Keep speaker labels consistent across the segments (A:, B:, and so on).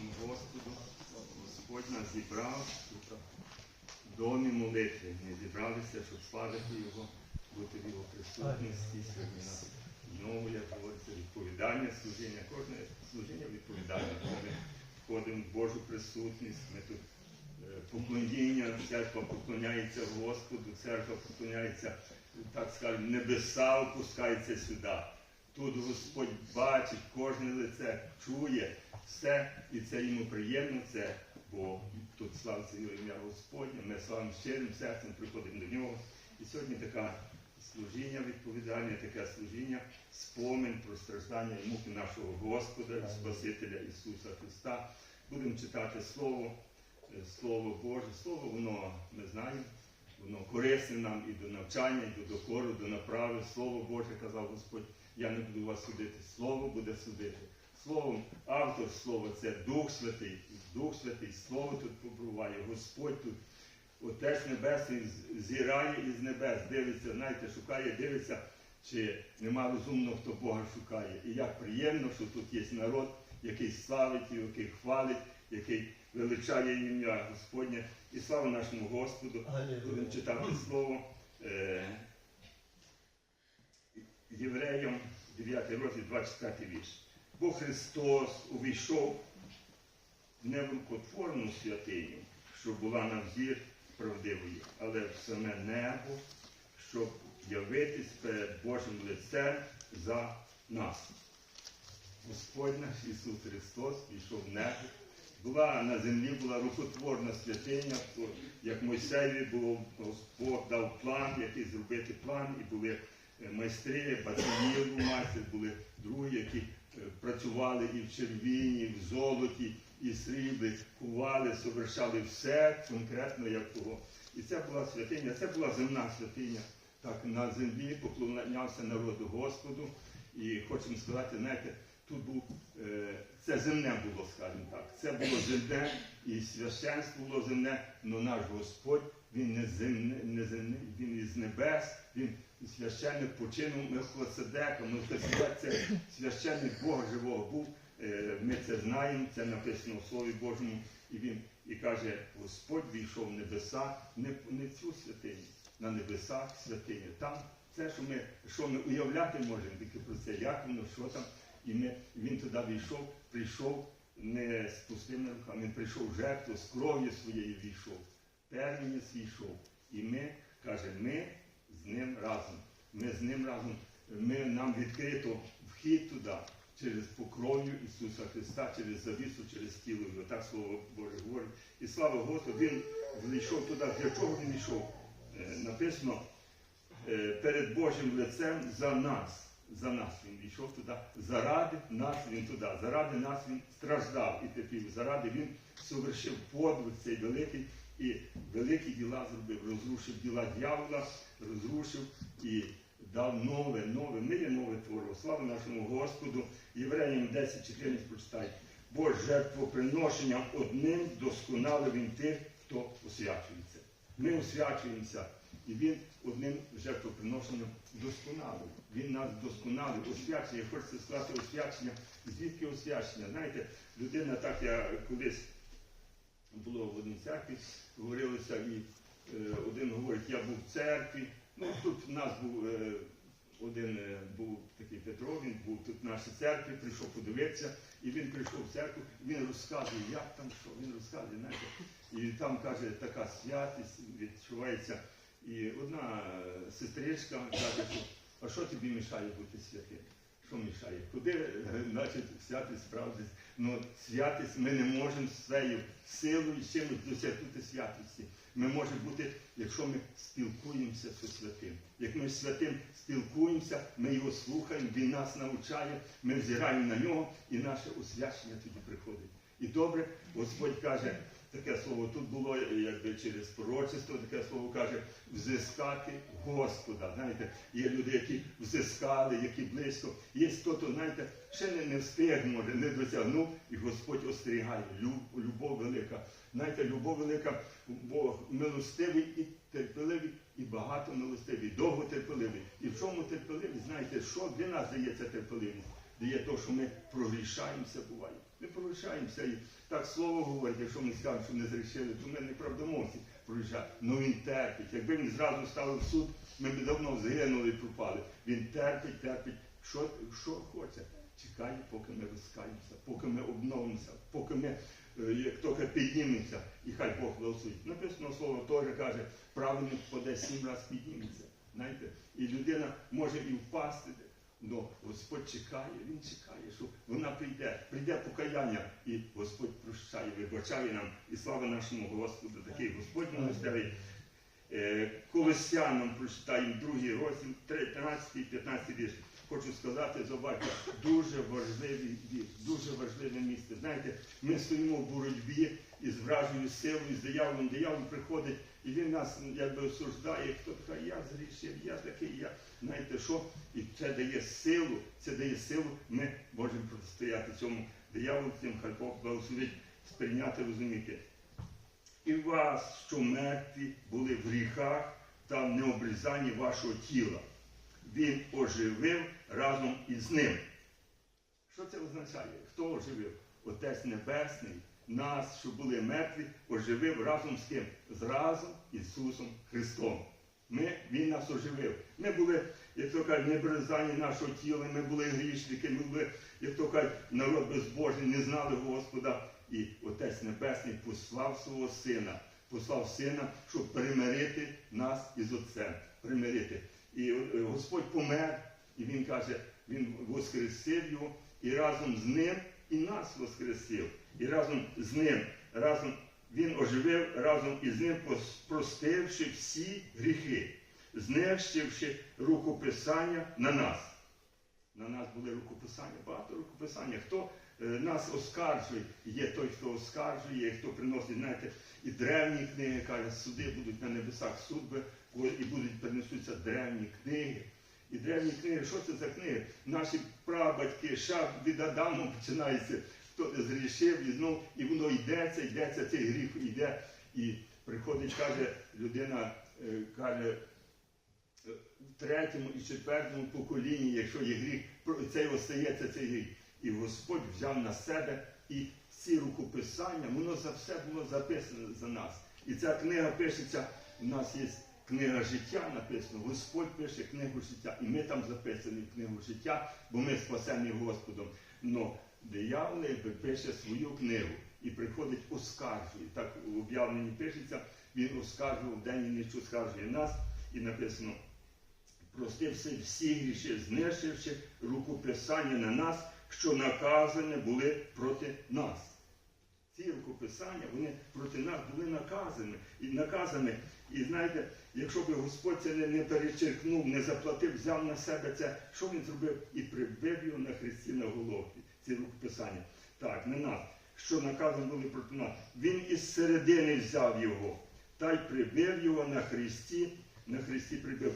A: нашому Господу. Господь нас зібрав в домі молитви. Ми зібралися, щоб славити Його, бути в Його присутності. Сьогодні нас знову, як говориться, відповідальне служіння. Кожне служіння відповідальне. Коли ми входимо в Божу присутність, ми тут е, поклоніння, церква поклоняється Господу, церква поклоняється, так скажемо, небеса опускається сюди. Тут Господь бачить кожне лице, чує все, і це йому приємно, це, бо тут славиться його ім'я Господнє, ми славим щирим серцем приходимо до нього. І сьогодні таке служіння відповідальне, таке служіння, спомин про страждання і муки нашого Господа Спасителя Ісуса Христа. Будемо читати Слово, е, Слово Боже. Слово, воно ми знаємо, воно корисне нам і до навчання, і до докору, до направи. Слово Боже, казав Господь, я не буду вас судити. Слово буде судити. Словом, автор слова це Дух Святий. Дух Святий, Слово тут побуває, Господь тут. Отець Небесний зірає із небес, дивиться, знаєте, шукає, дивиться, чи нема розумного, хто Бога шукає. І як приємно, що тут є народ, який славить який хвалить, який величає ім'я Господнє. І слава нашому Господу. Будемо читати слово е, Євреям, 9 розділ, 24 вірш. Бо Христос увійшов не в рукотворну святиню, що була на взір правдивої, але в саме небо, щоб явитись перед Божим лицем за нас. Господь наш Ісус Христос пішов в небо. Була на землі була рукотворна святиня, як Мойсеєві було, Господь дав план, який зробити план, і були майстри, батареїв майстри, були другі, які е, працювали і в червіні, і в золоті, і сріблі, кували, совершали все конкретно як того. І це була святиня, це була земна святиня. Так на землі поклонявся народу Господу. І хочемо сказати, знаєте, тут був е, це земне було, скажімо так. Це було земне і священство було земне, але наш Господь, він не земне, не земний, він із небес, він священник починув Мелхоцедека. Мелхоцедек це священник Бога живого був. Е, Ми це знаємо, це написано в Слові Божому. І він і каже, Господь війшов в небеса, не, не цю святиню, на небесах святиня. Там це, що ми, що ми уявляти можемо, тільки про це, як воно, що там. І ми, він туди війшов, прийшов не з пустими руками, він прийшов жертву, з кров'ю своєю війшов, терміни свій йшов. І ми, каже, ми ним разом. Ми з ним разом, ми, нам відкрито вхід туди через покров'ю Ісуса Христа, через завісу, через тіло його. Так Слово Боже говорить. І слава Господу, Він вийшов туди. Для чого він йшов? Е, Написано е, перед Божим лицем за нас. За нас він війшов туди, заради нас він туди, заради нас він страждав і терпів, заради він совершив подвиг цей великий і великі діла зробив, розрушив діла дьявола, розрушив і дав нове, нове, ми є нове творо. Слава нашому Господу. Євреям 10.14 прочитайте. Бо жертвоприношенням одним досконалив він тих, хто освячується. Ми освячуємося. І він одним жертвоприношенням досконалив. Він нас досконалив. Освячення, хочеться сказати освячення. Звідки освячення? Знаєте, людина так, я колись було в одній церкві, говорилося, і е, один говорить, я був в церкві. Ну, тут в нас був е, один е, був такий Петро, він був тут в нашій церкві, прийшов подивитися, і він прийшов в церкву, він розказує, як там що, він розказує, знаєте, і там каже, така святість відчувається. І одна е, сестричка каже, що, а що тобі мішає бути святим? Що мішає? Куди, е, значить, святість справдиться? Ну, святість ми не можемо своєю силою чимось досягнути святості. Ми можемо бути, якщо ми спілкуємося з святим. Як ми з святим спілкуємося, ми його слухаємо, він нас навчає, ми взираємо на нього, і наше освячення тоді приходить. І добре, Господь каже, таке слово тут було, якби через пророчество, таке слово каже, взискати Господа. Знаєте, є люди, які взискали, які близько. Є хто, то, знаєте, ще не, не встиг, може, не досягнув, і Господь остерігає. Люб, любов велика. Знаєте, любов велика, Бог милостивий і терпеливий, і багато милостивий, довго терпеливий. І в чому терпеливий? Знаєте, що для нас дається терпеливість? Дає те, що ми прогрішаємося, буває. Ми порушаємося і так слово говорить, якщо ми скажемо, що не зрішили, то ми не правдомовці порушаємо. Ну він терпить. Якби він зразу став в суд, ми б давно згинули і пропали. Він терпить, терпить. Що, що хоче? Чекає, поки ми розкаємося, поки ми обновимося, поки ми, е, як тільки піднімемося, і хай Бог благословить. Написано слово теж каже, правильник впаде сім разів підніметься. Знаєте, і людина може і впасти, але Господь чекає, Він чекає, що вона прийде, прийде покаяння, і Господь прощає, вибачає нам, і слава нашому Господу, такий Господь милостивий. Е, Колосянам прочитаємо другий розділ, 13 і 15 вірш. Хочу сказати, забачте, дуже важливий вірш, дуже важливе місце. Знаєте, ми стоїмо в боротьбі із вражою силою, з дияволом. Диявол приходить, і він нас якби осуждає. Хто така, я зрішив, я такий, я. Знаєте що? І це дає силу, це дає силу, ми можемо протистояти цьому дияволу, цим хай благословить сприйняти, розуміти. І вас, що мертві були в гріхах та в необрізанні вашого тіла. Він оживив разом із ним. Що це означає? Хто оживив? Отець Небесний, нас, що були мертві, оживив разом з ким? З разом Ісусом Христом. Ми, Він нас оживив. Ми були, як то кажуть, небрезані нашого тіла, ми були грішники, ми були, як то кажуть, народ безбожний, не знали Господа. І Отець Небесний послав свого Сина, послав Сина, щоб примирити нас із Отцем. Примирити. І е, Господь помер, і Він каже, Він воскресив його, і разом з ним і нас воскресив. І разом з ним, разом Він оживив разом із ним, простивши всі гріхи, знищивши рукописання на нас. На нас були рукописання, багато рукописання. Хто е, нас оскаржує, є той, хто оскаржує, хто приносить, знаєте, і древні книги, каже, суди будуть на небесах, судби і будуть перенесуться древні книги. І древні книги, що це за книги? Наші прабатьки, шах від Адаму починається, хто не зрішив, і знов, і воно йдеться, йдеться, цей гріх йде. І приходить, каже, людина, е, каже, в третьому і четвертому поколінні, якщо є гріх, цей остається цей гріх. І Господь взяв на себе і ці рукописання, воно за все було записано за нас. І ця книга пишеться, у нас є книга життя написано, Господь пише книгу життя, і ми там записані в книгу життя, бо ми спасені Господом. Но диявол пише свою книгу і приходить оскаржує. Так у об'явленні пишеться, він оскаржував день і ніч оскаржує нас, і написано простивши всі гріші, знищивши рукописання на нас, що наказані були проти нас. Ці рукописання, вони проти нас були наказані. І наказані. І знаєте, якщо б Господь це не, не перечеркнув, не заплатив, взяв на себе це, що він зробив? І прибив його на хресті на голові, ці рукописання. Так, не нас, що наказані були проти нас. Він із середини взяв його та й прибив його на хресті, на хресті прибив.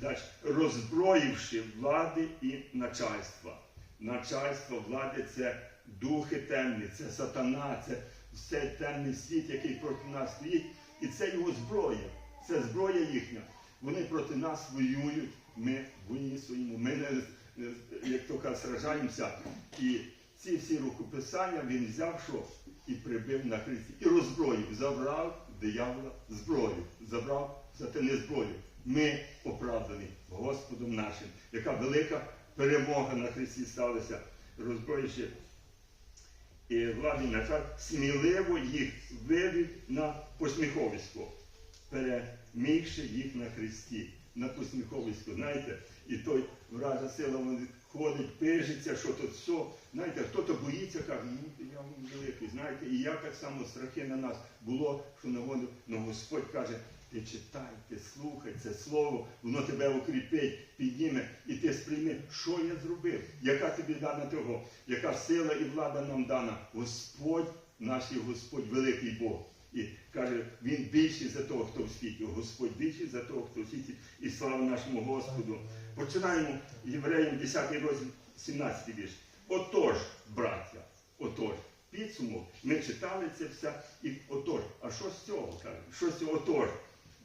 A: Далі, роззброївши влади і начальства. Начальство влади це духи темні, це сатана, це все темний світ, який проти нас стоїть. І це його зброя, це зброя їхня. Вони проти нас воюють, ми воюємо, ми не, не- як то кажуть, сражаємося. І ці всі рукописання він взяв що? І прибив на хресті. І роззброїв, забрав диявола зброю, забрав сатани зброю. Ми оправдані Господом нашим. Яка велика перемога на Христі сталася, розброївши і владний началь, сміливо їх вивів на посміховисько, перемігши їх на Христі, на посміховисько. Знаєте, і той вража сила він ходить, пижиться, що тут все. Знаєте, хто-то боїться, каже, ну я великий. Знаєте, і я так само страхи на нас було, що наводив, але Господь каже, ти читай, ти слухай це слово, воно тебе укріпить, підніме, і ти сприйми, що я зробив, яка тобі дана того, яка сила і влада нам дана. Господь, наш Господь, великий Бог. І каже, він більший за того, хто в світі. Господь більший за того, хто в світі. І слава нашому Господу. Починаємо Євреям 10 розділ, 17 вірш. Отож, браття, отож, підсумок, ми читали це все, і отож, а що з цього каже? Що з цього? Отож,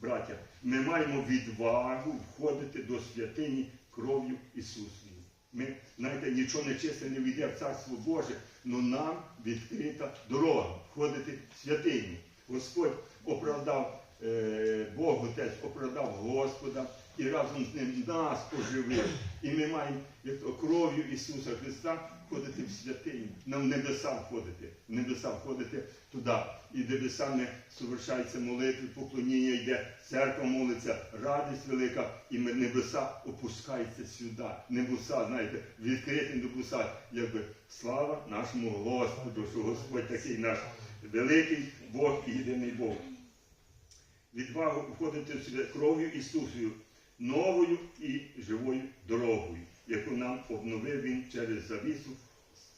A: браття, ми маємо відвагу входити до святині кров'ю Ісусової. Ми, знаєте, нічого нечисте не війде в Царство Боже, але нам відкрита дорога входити в святиню. Господь оправдав е, Бог Отець, оправдав Господа і разом з ним нас оживив. І ми маємо як кров'ю Ісуса Христа входити в святиню. Нам в небеса входити, в небеса входити туди. І небеса не совершається молитви, поклоніння йде, церква молиться, радість велика, і небеса опускаються сюди. Небеса, знаєте, відкриті небеса, якби слава нашому Господу, що Господь такий наш великий Бог і єдиний Бог. Відвагу входити в свят- кров'ю Ісусою, новою і живою дорогою, яку нам обновив Він через завісу,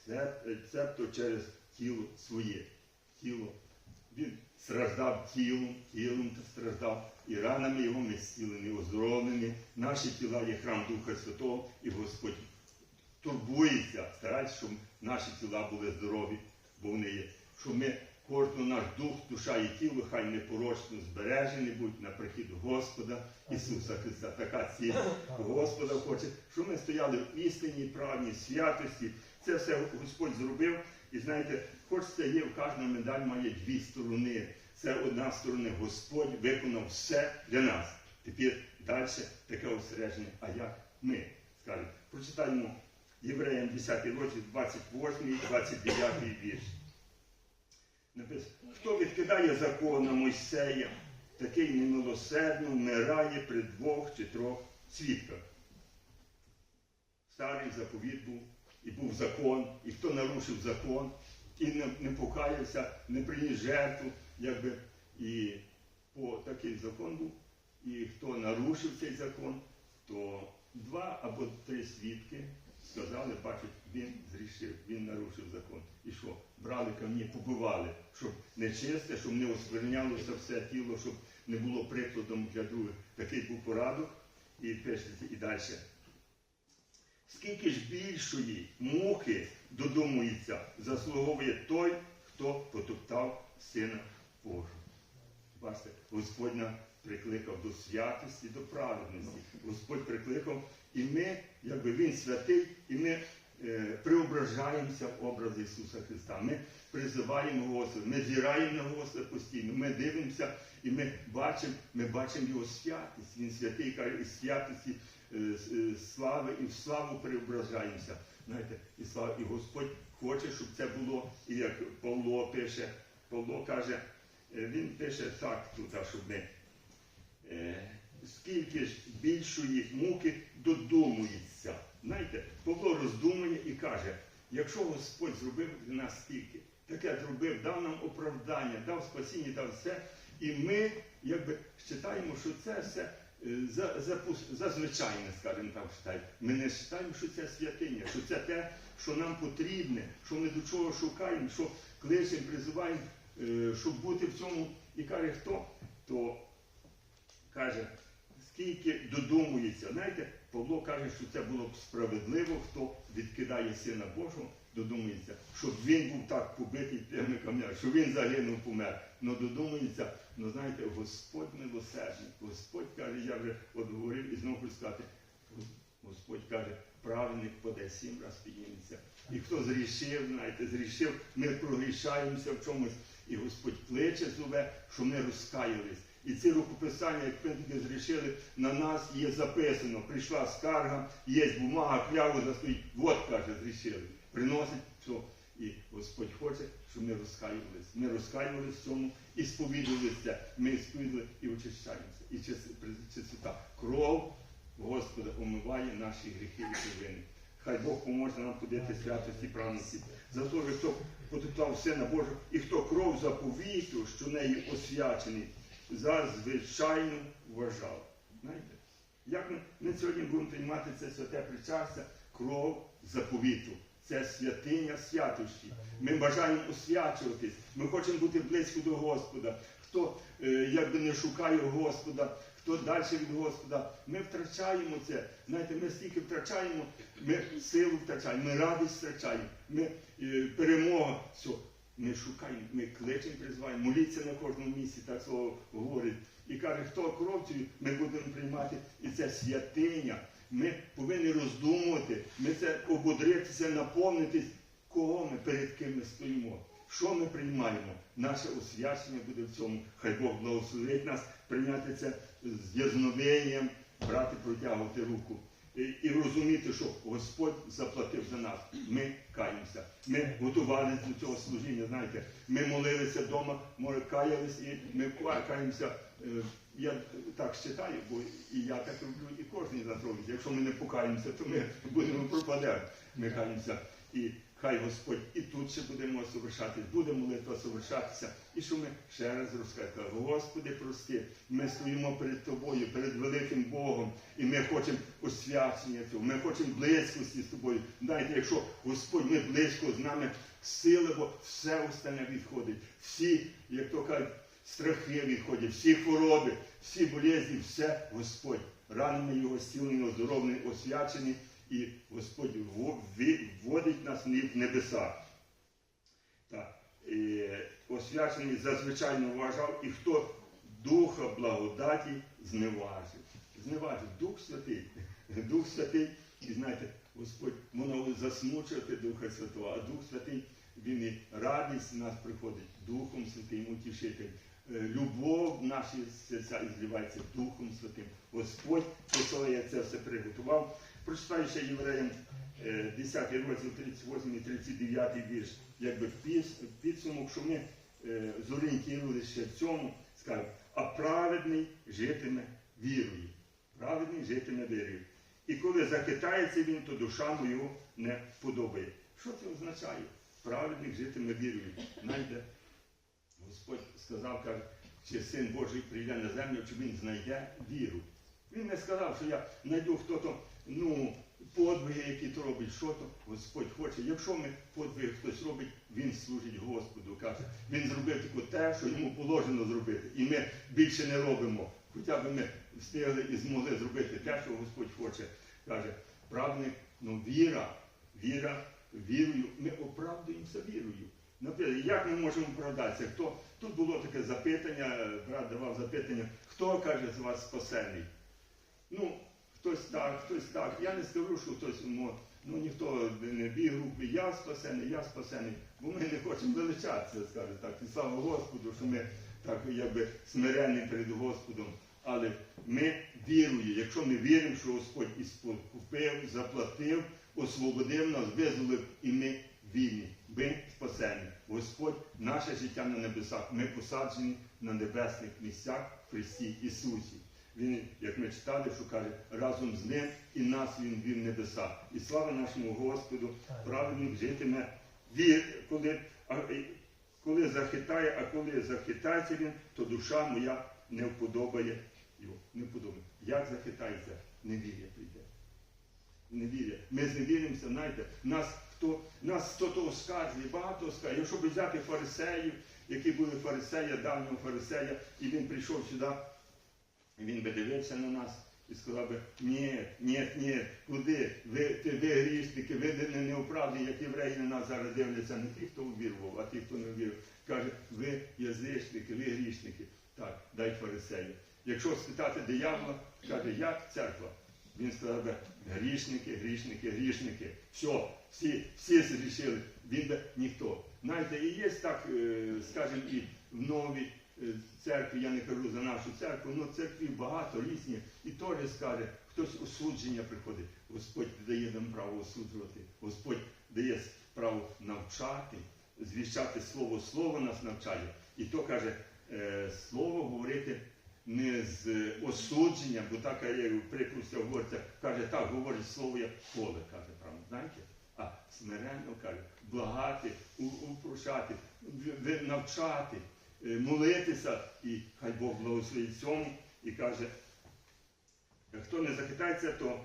A: цеп- цебто через тіло своє. Тіло. Він страждав тілом, тілом страждав, і ранами його ми зцілені, оздоровлені. Наші тіла є храм Духа Святого, і Господь турбується, старається, щоб наші тіла були здорові, бо вони є. Щоб ми, кожен наш дух, душа і тіло, хай непорочно збережені будуть на прихід Господа Ісуса Христа. Така ціль Господа хоче, щоб ми стояли в істині, правні, святості. Це все Господь зробив. І знаєте, хоч це є, кожна медаль має дві сторони. Це одна сторона, Господь виконав все для нас. Тепер далі таке осередження. А як ми? Скажемо, прочитаємо Євреям 10 розділ, 28 і 29 вірш. Написано, хто відкидає закона Мойсея, такий немилосердно вмирає при двох чи трьох свідках. Старий заповіт був, і був закон, і хто нарушив закон, і не, не покаявся, не приніс жертву, якби і по такий закон був. І хто нарушив цей закон, то два або три свідки сказали, бачить, він зрішив, він нарушив закон. І що? Брали камні, побивали, щоб не чисте, щоб не осквернялося все тіло, щоб не було прикладом для других. Такий був порадок. І пишеться і далі. Скільки ж більшої муки додумується, заслуговує той, хто потоптав Сина Божого. Бачите, Господь прикликав до святості, до праведності. Господь прикликав, і ми, якби Він святий, і ми е, преображаємося в образ Ісуса Христа. Ми призиваємо Господа, ми зіраємо на Господа постійно, ми дивимося і ми бачимо, ми бачимо Його святість. Він святий каже, і святості е, е, слави, і в славу преображаємося. Знаєте, і слава, і Господь хоче, щоб це було, і як Павло пише, Павло каже, е, він пише так тут, щоб ми. Е, скільки ж більшої муки додумується. Знаєте, Павло роздумує і каже, якщо Господь зробив для нас стільки, таке зробив, дав нам оправдання, дав спасіння, дав все, і ми якби вважаємо, що це все е, за, за, за звичайне, скажімо так, вважаємо. Ми не вважаємо, що це святиня, що це те, що нам потрібне, що ми до чого шукаємо, що кличемо, призиваємо, е, щоб бути в цьому. І каже, хто? То каже, скільки додумується. Знаєте, Павло каже, що це було б справедливо, хто відкидає Сина Божого, додумується, щоб він був так побитий тими камнями, що він загинув, помер. Ну додумується, ну знаєте, Господь милосердний. Господь каже, я вже от говорив і знову хочу сказати, Господь каже, праведник поде сім раз підніметься. І хто зрішив, знаєте, зрішив, ми прогрішаємося в чомусь. І Господь кличе зове, що ми розкаялись. І ці рукописання, як ми зрішили, на нас є записано. Прийшла скарга, є бумага, кляву стоїть. От, каже, зрішили. Приносить все. І Господь хоче, щоб ми розкаювалися. Ми розкаювалися в цьому і сповідувалися. Ми сповідали і очищаємося. І чис- чистота. Кров Господа омиває наші гріхи і провини. Хай Бог поможе нам ходити святості і праведності. За те, хто потоптав Сина Божого, і хто кров заповіту, що нею освячений, за звичайну вважав. Знаєте, як ми, ми сьогодні будемо приймати це святе причастя, кров заповіту. Це святиня святості. Ми бажаємо освячуватись. Ми хочемо бути близько до Господа. Хто е, якби не шукає Господа, хто далі від Господа, ми втрачаємо це. Знаєте, ми стільки втрачаємо, ми силу втрачаємо, ми радість втрачаємо, ми е, перемога. Все. Ми шукаємо, ми кличемо, призиваємо, моліться на кожному місці, так слово говорить. І каже, хто кров цю ми будемо приймати, і це святиня. Ми повинні роздумувати, ми це ободритися, наповнитись кого ми перед ким ми стоїмо. Що ми приймаємо? Наше освячення буде в цьому. Хай Бог благословить нас прийняти це з дязновенням, брати, протягувати руку. І, розуміти, що Господь заплатив за нас. Ми каємося. Ми готувалися до цього служіння. Знаєте, ми молилися вдома, може, каялись, і ми каємося. Е, Я так вважаю, бо і я так роблю, і кожен нас робить. Якщо ми не покаємося, то ми будемо пропадати. Ми каємося. Хай Господь і тут ще будемо совершатись, буде молитва совершатися. І що ми ще раз розкажемо, Господи, прости, ми стоїмо перед Тобою, перед великим Богом, і ми хочемо освячення цього, ми хочемо близькості з тобою. Знаєте, якщо Господь ми близько з нами, сили, бо все остальне відходить. Всі, як то кажуть, страхи відходять, всі хвороби, всі болезні, все Господь. Ранений його зцілені, оздоровлений, освячений, і Господь вводить нас в небеса. Так. І освячений зазвичай вважав, і хто Духа благодаті зневажив. Зневажив Дух Святий. Дух Святий, і знаєте, Господь воно засмучувати Духа Святого, а Дух Святий, він і радість в нас приходить Духом Святим, утішитель. Е, Любов в наші серця і Духом Святим. Господь це все приготував. Прочитаю ще євреям е, 10 розділ 38 і 39 вірш, якби підсумок, що ми е, зорієнтувалися в цьому, скажемо, а праведний житиме вірою. Праведний житиме вірою. І коли захитається він, то душа його не подобає. Що це означає? Праведник житиме вірою. Знаєте, Господь сказав, каже, чи син Божий прийде на землю, чи він знайде віру. Він не сказав, що я знайду хто-то, ну, подвиги, які то робить, що то Господь хоче. Якщо ми подвиги хтось робить, він служить Господу. Каже, він зробив тільки те, що йому положено зробити. І ми більше не робимо. Хоча б ми встигли і змогли зробити те, що Господь хоче. Каже, правник, ну віра, віра, вірою, ми оправдуємося вірою. Наприклад, як ми можемо оправдатися? Хто тут було таке запитання, брат давав запитання, хто каже з вас спасений? Ну, хтось так, хтось так. Я не скажу, що хтось ну, ніхто не біг руки, я спасений, я спасений. Бо ми не хочемо величатися, скаже так. І слава Господу, що ми так якби смиренні перед Господом. Але ми віруємо, якщо ми віримо, що Господь іскупив, заплатив, освободив нас, визволив, і ми вільні, ми спасені. Господь, наше життя на небесах, ми посаджені на небесних місцях в Христі Ісусі. Він, як ми читали, що каже, разом з ним і нас він вів небеса. І слава нашому Господу, праведник житиме вір, коли, а, коли захитає, а коли захитається він, то душа моя не вподобає його. Не вподобає. Як захитається, невір'я прийде. Невір'я. Ми зневіримося, знаєте, нас хто нас хто то оскаржує, багато оскаржує. Якщо б взяти фарисеїв, які були фарисея, давнього фарисея, і він прийшов сюди, і він би дивився на нас і сказав би, ні, ні, ні, куди? Ви, ви грішники, ви не, не оправді, як євреї на нас зараз дивляться, не ті, хто увірував, а ті, хто не вірив. Каже, ви язичники, ви грішники. Так, дай фарисею. Якщо спитати диявола, каже, як церква? Він сказав би, грішники, грішники, грішники. Все, всі, всі зрішили. Він би ніхто. Знаєте, і є так, е, скажімо, і в новій е, церкві, я не кажу за нашу церкву, але церкві багато різні. І теж скаже, хтось осудження приходить. Господь дає нам право осуджувати. Господь дає право навчати, звіщати слово, слово нас навчає. І то каже, е, слово говорити не з осудженням, бо так приклусті говориться, каже, так, говорить слово як поле, каже, правда, знаєте? А смиренно каже, благати, упрощати, навчати, е, молитися, і хай Бог благословить цьому і каже, хто не захитається, то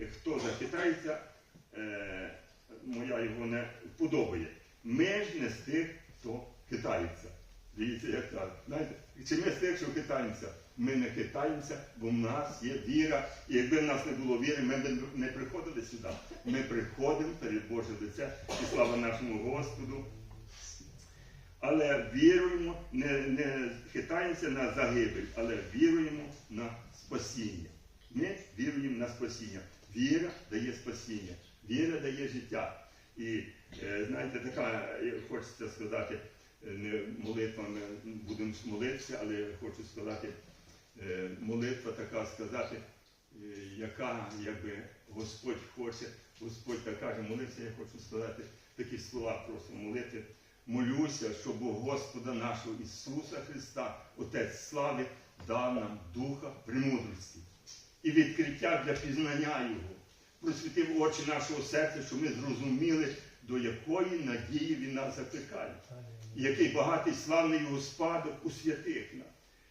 A: е, хто захитається, е, моя його не вподобає. Ми ж не з тих, хто хитається. Дивіться, як так. Знаєте, чи ми з тих, що хитаємося? Ми не хитаємося, бо в нас є віра. І якби в нас не було віри, ми б не приходили сюди. Ми приходимо перед Боже лице і слава нашому Господу. Але віруємо, не, не хитаємося на загибель, але віруємо на спасіння. Ми віруємо на спасіння. Віра дає спасіння, віра дає життя. І Е, Знаєте, така, хочеться сказати, е, не молитвами будемо молитися, але хочу сказати, е, молитва така сказати, яка якби Господь хоче, Господь так каже, молитися, я хочу сказати такі слова просто молити. Молюся, щоб у Господа нашого Ісуса Христа, Отець слави, дав нам духа премудрості і відкриття для пізнання Його, просвітив очі нашого серця, щоб ми зрозуміли, до якої надії Він нас закликає, і який багатий славний його спадок у святих нас,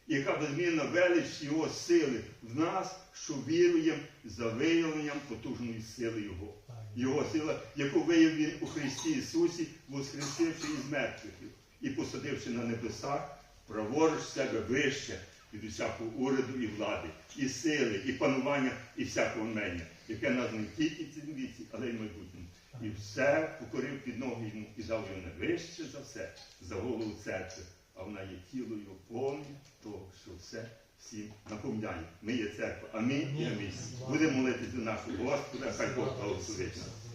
A: і яка безмінна велич Його сили в нас, що віруємо за виявленням потужної сили Його. Його сила, яку виявив він у Христі Ісусі, воскресивши із мертвих і посадивши на небесах, праворуч себе вище від усякого уряду і влади, і сили, і панування, і всякого мення, яке нас не тільки в цьому віці, але й майбутньому. І все покорив під ноги йому і дав його вище за все, за голову церкви, а вона є тіло його повне того, що все всім наповняє. Ми є церква. Амінь і амінь. Будемо молитися нашу Господа, хай Бог благословить нас.